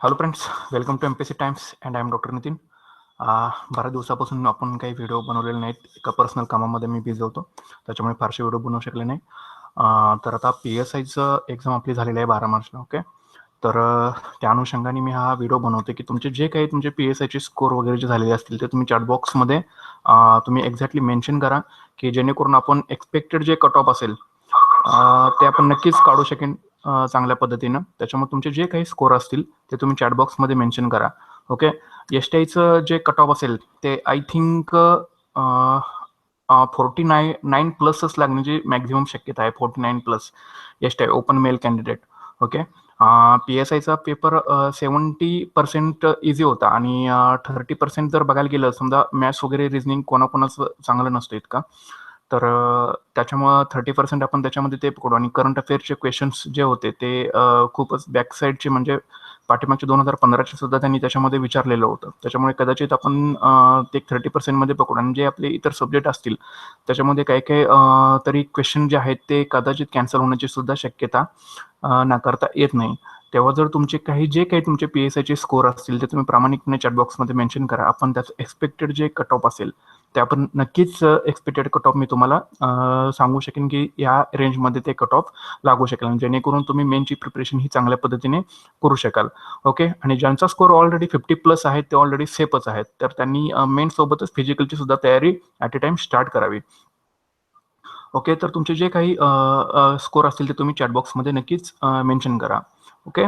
Hello friends welcome to M P C times and I am doctor Nitin बऱ्याच दिवसापासून आपण काही video बनवलेले नाहीत. एका पर्सनल कामामध्ये मी बिझी होतो. त्याच्यामुळे फारसे व्हिडिओ बनवू शकले नाही. तर आता पी एस आयचं एक्झाम आपली झालेली आहे बारा मार्चला ओके तर त्या अनुषंगाने मी हा व्हिडिओ बनवते की तुमचे जे काही तुमचे पी एस आयचे स्कोर वगैरे जे झालेले असतील ते तुम्ही चॅटबॉक्समध्ये तुम्ही एक्झॅक्टली मेन्शन करा की जेणेकरून आपण एक्सपेक्टेड जे कट ऑफ असेल ते आपण नक्कीच काढू शकेन चांगल्या पद्धतीनं. त्याच्यामुळे तुमचे जे काही स्कोर असतील ते तुम्ही चॅटबॉक्समध्ये मेन्शन करा ओके एस टी आयचं जे कट ऑफ असेल ते I think forty nine nine प्लसच लागण्याची मॅक्झिमम शक्यता आहे forty nine plus S T I open male candidate okay P S आयचा पेपर सेवन्टी पर्सेंट इझी होता आणि थर्टी पर्सेंट जर बघायला गेलं समजा मॅथ्स वगैरे रिझनिंग कोणाकोणाचं चांगलं नसतं इतका. तर त्याच्यामुळं थर्टी पर्सेंट आपण त्याच्यामध्ये ते पकडू. आणि करंट अफेअरचे क्वेश्चन्स जे होते ते खूपच बॅक साईडचे म्हणजे पाठीमागचे दोन हजार पंधराचे सुद्धा त्यांनी त्याच्यामध्ये विचारलेलं होतं. त्याच्यामुळे कदाचित आपण ते थर्टी पर्सेंटमध्ये पकडू. आणि जे आपले इतर सब्जेक्ट असतील त्याच्यामध्ये काही काही तरी क्वेश्चन जे आहेत ते कदाचित कॅन्सल होण्याची सुद्धा शक्यता नाकारता येत नाही. तेव्हा जर तुमचे काही जे काही तुमचे पी एस आयचे स्कोर असतील ते तुम्ही प्रामाणिकपणे चॅटबॉक्समध्ये मेन्शन करा. आपण त्याचं एक्सपेक्टेड जे कट ऑफ असेल ते आपण नक्कीच एक्सपेक्टेड कट ऑफ मी तुम्हाला सांगू शकेन की या रेंजमध्ये ते कट ऑफ लागू शकेल जेणेकरून तुम्ही मेनची प्रिपरेशन ही चांगल्या पद्धतीने करू शकाल. ओके आणि ज्यांचा स्कोर ऑलरेडी फिफ्टी प्लस आहे ते ऑलरेडी सेफच आहेत. तर त्यांनी मेन सोबतच फिजिकलची सुद्धा तयारी ॲट ए टाइम स्टार्ट करावी. ओके तर तुमचे जे काही स्कोर असतील ते तुम्ही चॅटबॉक्समध्ये नक्कीच मेन्शन करा. ओके